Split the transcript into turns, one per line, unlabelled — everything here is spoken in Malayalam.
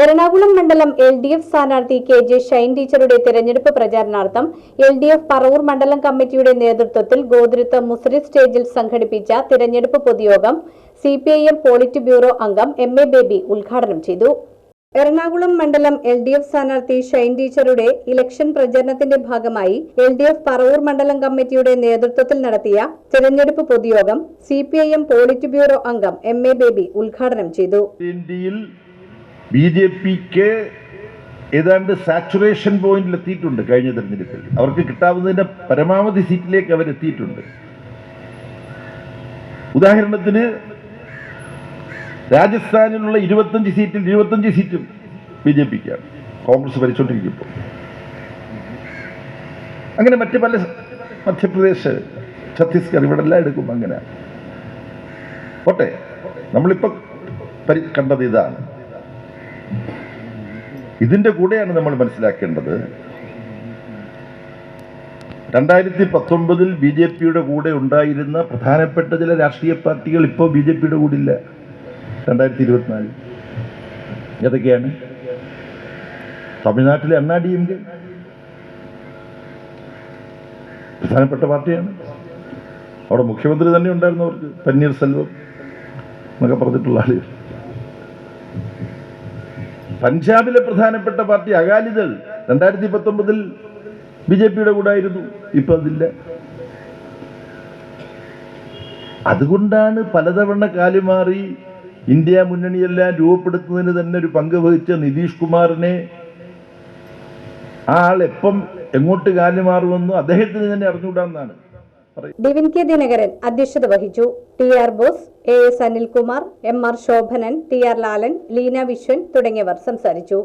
എറണാകുളം മണ്ഡലം എൽ ഡി എഫ് സ്ഥാനാർത്ഥി കെ ജെ ഷൈൻ ടീച്ചറുടെ തെരഞ്ഞെടുപ്പ് പ്രചാരണാർത്ഥം എൽ ഡി എഫ് പറവൂർ മണ്ഡലം കമ്മിറ്റിയുടെ നേതൃത്വത്തിൽ ഗോതിരുത്ത മുസ്രി സ്റ്റേജിൽ സംഘടിപ്പിച്ച തിരഞ്ഞെടുപ്പ് പൊതുയോഗം C P I M polit bureau അംഗം എം എ ബേബി ഉദ്ഘാടനം ചെയ്തു. എറണാകുളം മണ്ഡലം എൽ ഡി എഫ് സ്ഥാനാർത്ഥി ഷൈൻ ടീച്ചറുടെ ഇലക്ഷൻ പ്രചരണത്തിന്റെ ഭാഗമായി എൽ ഡി എഫ് പറവൂർ മണ്ഡലം കമ്മിറ്റിയുടെ നേതൃത്വത്തിൽ നടത്തിയ തെരഞ്ഞെടുപ്പ് പൊതുയോഗം C P I M polit bureau അംഗം എം എ ബേബി ഉദ്ഘാടനം ചെയ്തു.
ബി ജെ പിക്ക് ഏതാണ്ട് സാച്ചുറേഷൻ പോയിന്റിൽ എത്തിയിട്ടുണ്ട് കഴിഞ്ഞ തെരഞ്ഞെടുപ്പിൽ. അവർക്ക് കിട്ടാവുന്നതിന്റെ പരമാവധി സീറ്റിലേക്ക് അവർ എത്തിയിട്ടുണ്ട് ഉദാഹരണത്തിന് രാജസ്ഥാനിലുള്ള ഇരുപത്തഞ്ച് സീറ്റിൽ ഇരുപത്തഞ്ച് സീറ്റും ബി ജെ പിക്കാണ്. കോൺഗ്രസ് ഭരിച്ചുകൊണ്ടിരിക്കുമ്പോൾ അങ്ങനെ മറ്റു പല മധ്യപ്രദേശ് ഛത്തീസ്ഗഡ് ഇവിടെ എല്ലാം എടുക്കും അങ്ങനെ ഓട്ടെ നമ്മളിപ്പോൾ പരി കണ്ടത് ഇതാണ്. ഇതിന്റെ കൂടെയാണ് നമ്മൾ മനസ്സിലാക്കേണ്ടത്. രണ്ടായിരത്തി പത്തൊമ്പതിൽ ബി ജെ പിയുടെ കൂടെ ഉണ്ടായിരുന്ന പ്രധാനപ്പെട്ട ചില രാഷ്ട്രീയ പാർട്ടികൾ ഇപ്പോൾ ബി ജെ പിയുടെ കൂടെ ഇല്ല. രണ്ടായിരത്തി ഇരുപത്തിനാലിൽ ഏതൊക്കെയാണ്? തമിഴ്നാട്ടിലെ അണ്ണാ ഡി എം കെ. പ്രധാനപ്പെട്ട പാർട്ടിയാണ്. അവിടെ മുഖ്യമന്ത്രി തന്നെ ഉണ്ടായിരുന്നു അവർക്ക് പന്നീർ സെൽവം എന്നൊക്കെ പറഞ്ഞിട്ടുള്ള ആളുകൾ. പഞ്ചാബിലെ പ്രധാനപ്പെട്ട പാർട്ടി അകാലിദൾ രണ്ടായിരത്തി പത്തൊമ്പതിൽ ബി ജെ പിയുടെ കൂടെ ആയിരുന്നു ഇപ്പൊ അതില്ല. അതുകൊണ്ടാണ് പലതവണ കാലുമാറി ഇന്ത്യ മുന്നണിയെല്ലാം രൂപപ്പെടുത്തുന്നതിന് തന്നെ ഒരു പങ്ക് വഹിച്ച നിതീഷ് കുമാറിനെ ആ ആൾ എപ്പം എങ്ങോട്ട് കാലുമാറുമെന്ന് അദ്ദേഹത്തിന് തന്നെ അറിഞ്ഞുകൂടാന്നാണ്.
ഡിവിൻ കെ ദിനകരൻ അധ്യക്ഷത വഹിച്ചു. T R Bose A S Anilkumar M R Shobhanan T R Lalan Leena Viswan തുടങ്ങിയവർ സംസാരിച്ചു.